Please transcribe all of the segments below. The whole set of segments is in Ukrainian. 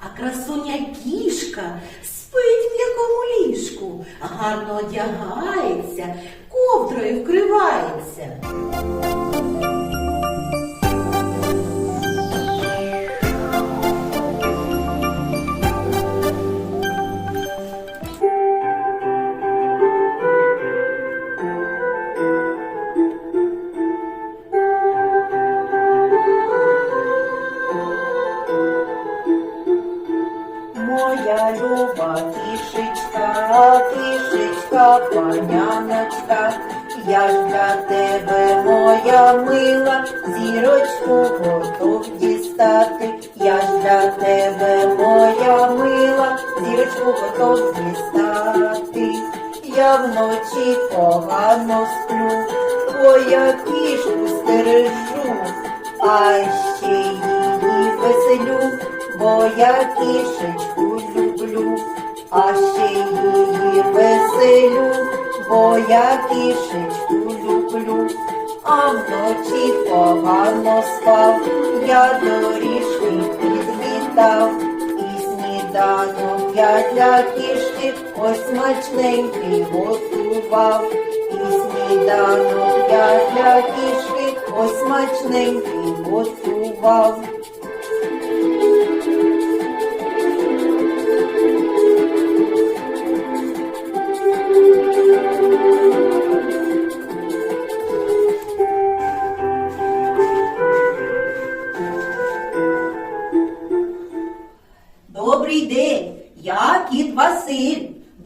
А красуня кішка спить в якому ліжку, гарно одягається, ковдрою вкривається. Кішечка, паняночка, я ж для тебе, моя мила, зірочку готов дістати, я ж для тебе, моя мила, зірочку готов дістати. Я вночі погано сплю, бо я кішку стережу, а ще її веселю, бо я кішечку а ще її веселю, бо я кішечку люблю, а вночі погано спав, я доріжки підвітав, і сніданок я для кішки ось смачненький готував, і сніданок я для кішки ось смачненький готував.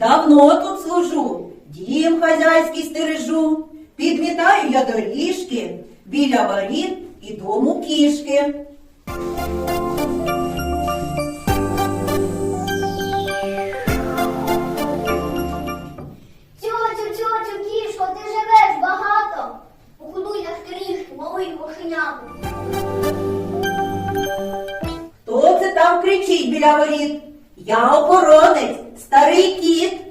Давно тут служу, дім хазяйський стережу. Підмітаю я доріжки біля воріт і дому кішки. Тьотю, тьотю, кішко, ти живеш багато. Погодуй нас трішки, малий кошеняту. Хто це там кричить біля воріт? Я охоронець, старий кіт.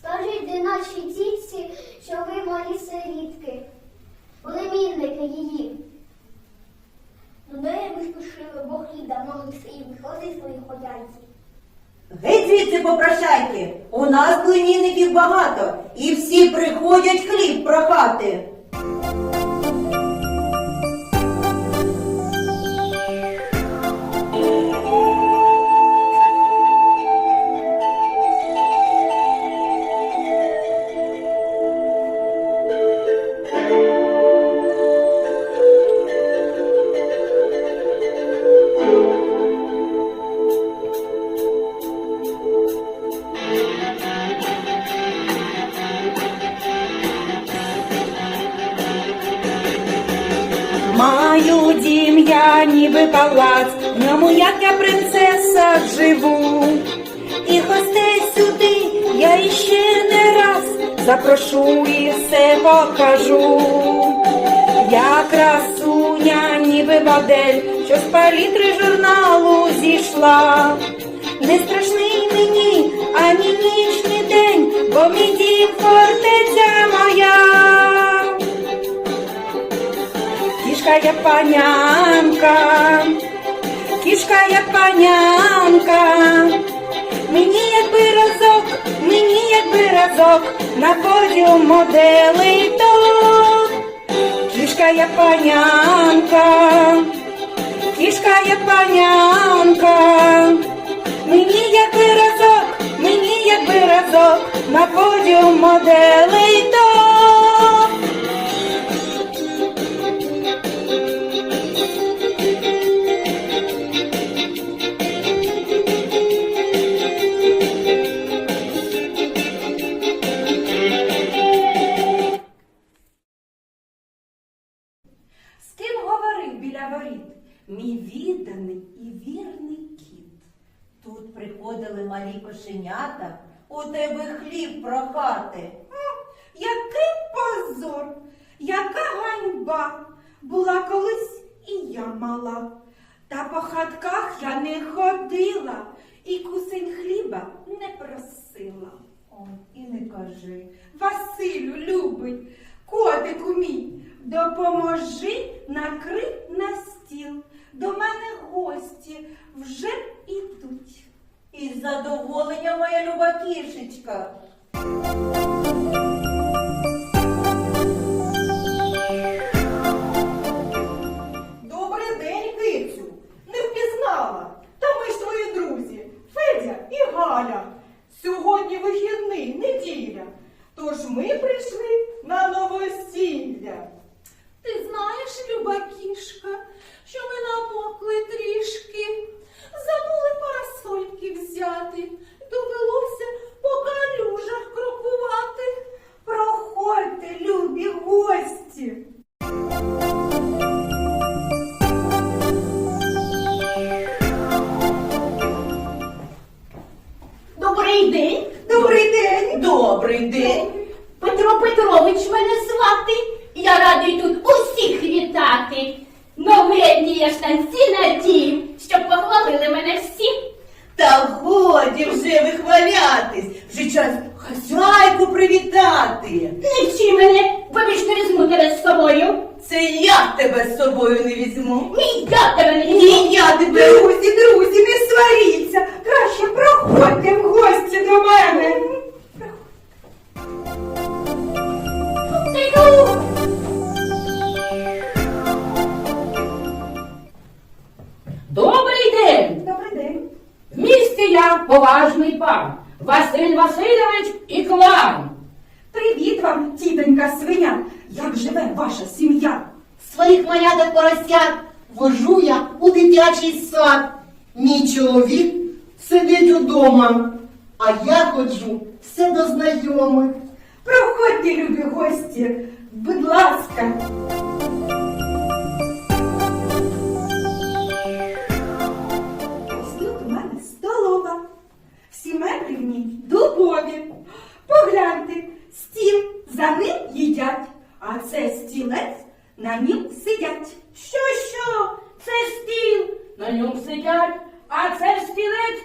Скажіть де нашій тітці, що ви малі сирітки, племінники її. Ну де ви спішили, бо хліб давно не сів, ходи свої ходянці. Геть звідси попрошайки. У нас племінників багато, і всі приходять хліб прохати. Дім я, ніби палац, в ньому як я принцеса живу. І гостей сюди я іще не раз запрошу і все покажу. Я красуня, ніби модель, що з палітри журналу зійшла. Не страшний мені ані ніч, ні день, бо мій дім фортеця я панянка, кішка я панянка, мені якби разок, мені якби разок, на подіум моделей топ. Кішка я панянка, кішка я панянка, мені якби разок, мені якби разок, на подіум моделей топ. Кажи. Василю, любий, котику мій, допоможи накрий на стіл. До мене гості вже ідуть. Із задоволення, моя люба кішечка. Годі вже вихвалятись. Вже час хазяйку привітати. Не вчи мене, бо ж не візьму тебе з собою. Це я тебе з собою не візьму. Ні, я тебе не візьму. Ні, я тебе. Друзі, друзі, не сваріться. Краще проходьте в гості до мене. Ти я поважний пан Василь Васильович і клан. Привіт вам, тітонька свиня. Як живе ваша сім'я? Своїх маляток поросят вожу я у дитячий сад. Мій чоловік сидить удома, а я ходжу все до знайомих. Проходьте, любі гості, будь ласка. Погляньте, стіл за ним їдять, а це стілець на нім сидять. Що, що? Це стіл, на ньому сидять, а це стілець,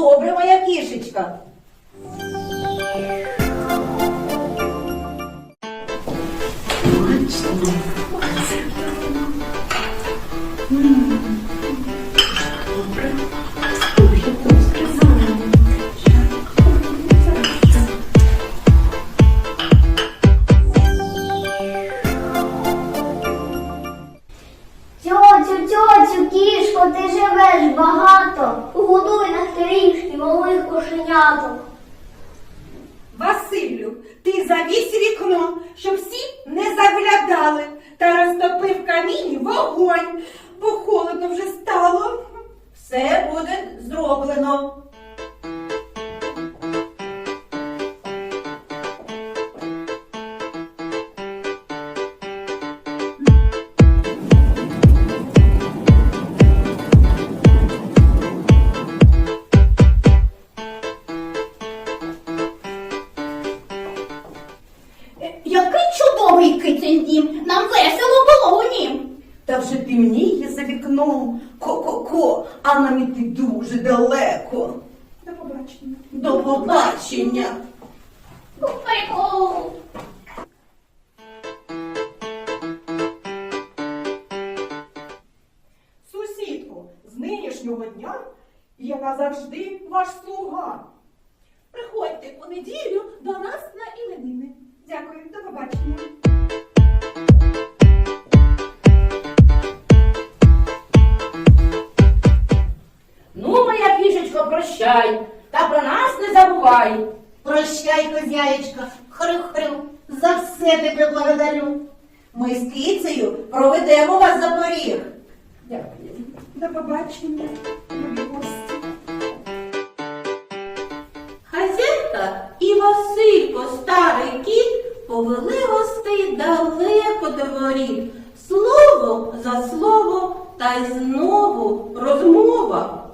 Добре, моя кішечка. Бачите? сьогоднішнього дня і я назавжди ваш слуга. Приходьте у неділю до нас дворі, слово за слово, та й знову розмова.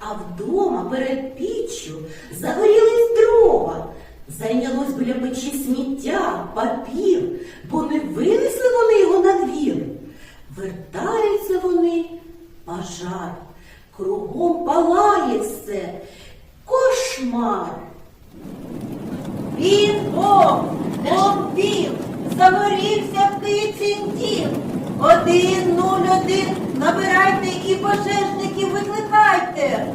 А вдома перед піччю загорілись дрова, зайнялось біля печі сміття, папір, бо не винесли вони його на двір. Вертаються вони пожар, кругом палає все, кошмар. Він бог, обвів, заморів. Один, нуль, один. Набирайте і пожежників викликайте.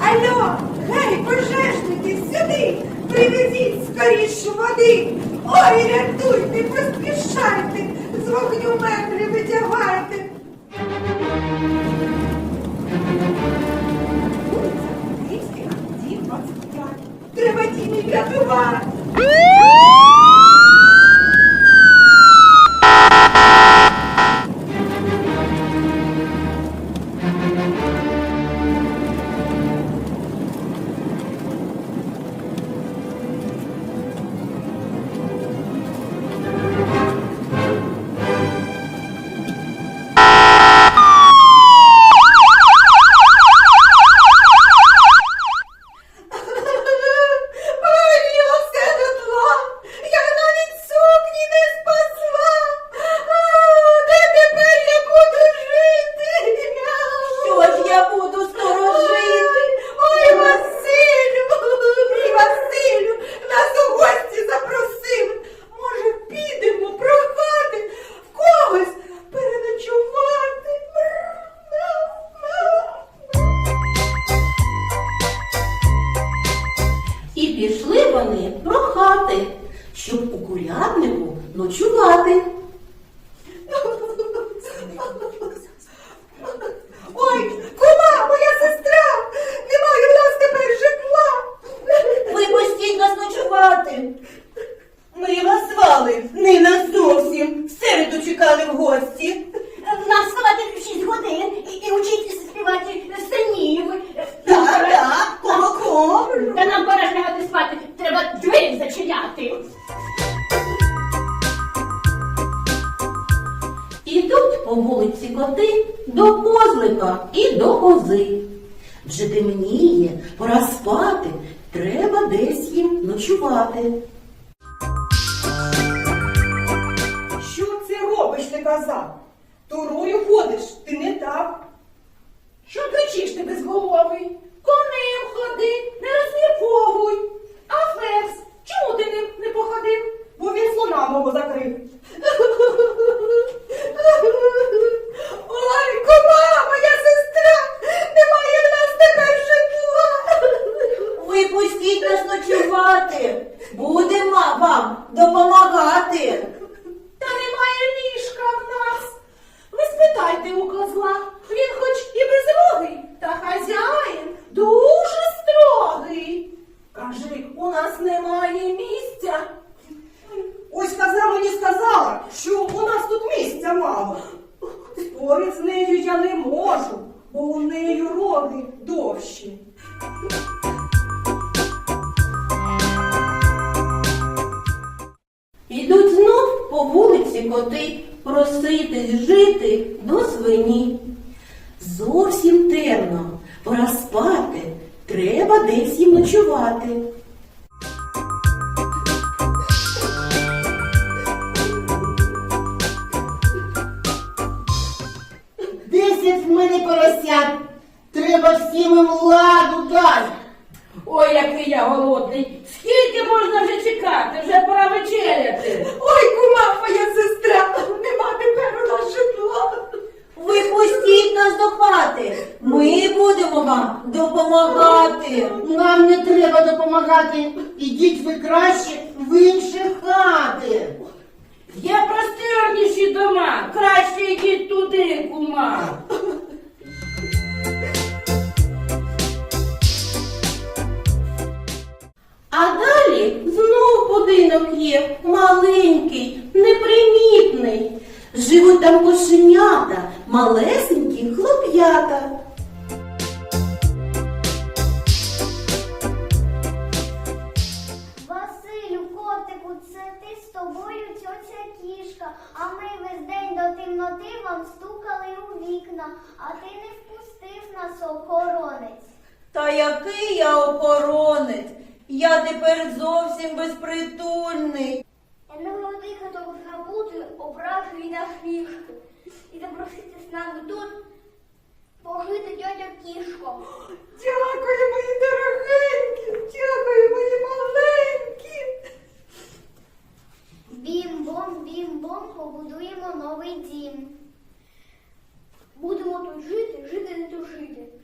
Алло, гей, пожежники, сюди, привезіть скоріше води. Ой, рятуйте, поспішайте, з вогню метри витягайте. Треба тіні рятувати. Вулиці проситись жити до свині. Зовсім темно, пора спати, треба десь їм ночувати. Десять в мене поросят. Треба всім їм ладу дати. Ой, який я голодний. Скільки можна вже чекати? Вже пора вечеряти. Ой, кума, моя сестра, нема тепер у нас житла. Ви пустіть нас до хати, ми будемо вам допомагати. Нам не треба допомагати. Ідіть ви краще в інші хати. Є просторніші дома. Краще йдіть туди, кума. А далі знов будинок є, маленький, непримітний. Живуть там кошенята, малесенькі хлоп'ята. Василю, котику, це ти з тобою цьоця кішка, а ми весь день до темноти вам стукали у вікна, а ти не впустив нас, охоронець. Та який я охоронець? Я тепер зовсім безпритульний. Я не молодий готовий набути ображу і насмішки і запросити з нами тут пожити тьотя кішко. Дякую, мої дорогенькі, дякую, мої маленькі. Бім-бом, бім-бом, побудуємо новий дім. Будемо тут жити, жити не тужити.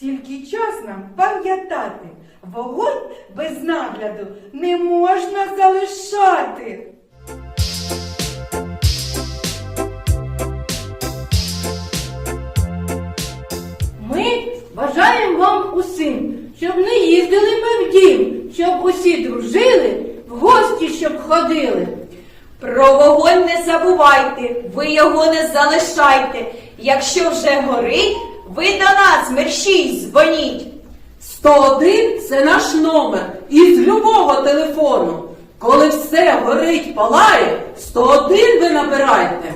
Тільки час нам пам'ятати, вогонь без нагляду не можна залишати. Ми бажаємо вам усім, щоб не їздили ми в дім, щоб усі дружили, в гості щоб ходили. Про вогонь не забувайте, ви його не залишайте. Якщо вже горить, ви до нас мерщій дзвоніть. 101 – це наш номер із любого телефону. Коли все горить, палає, 101 ви набирайте.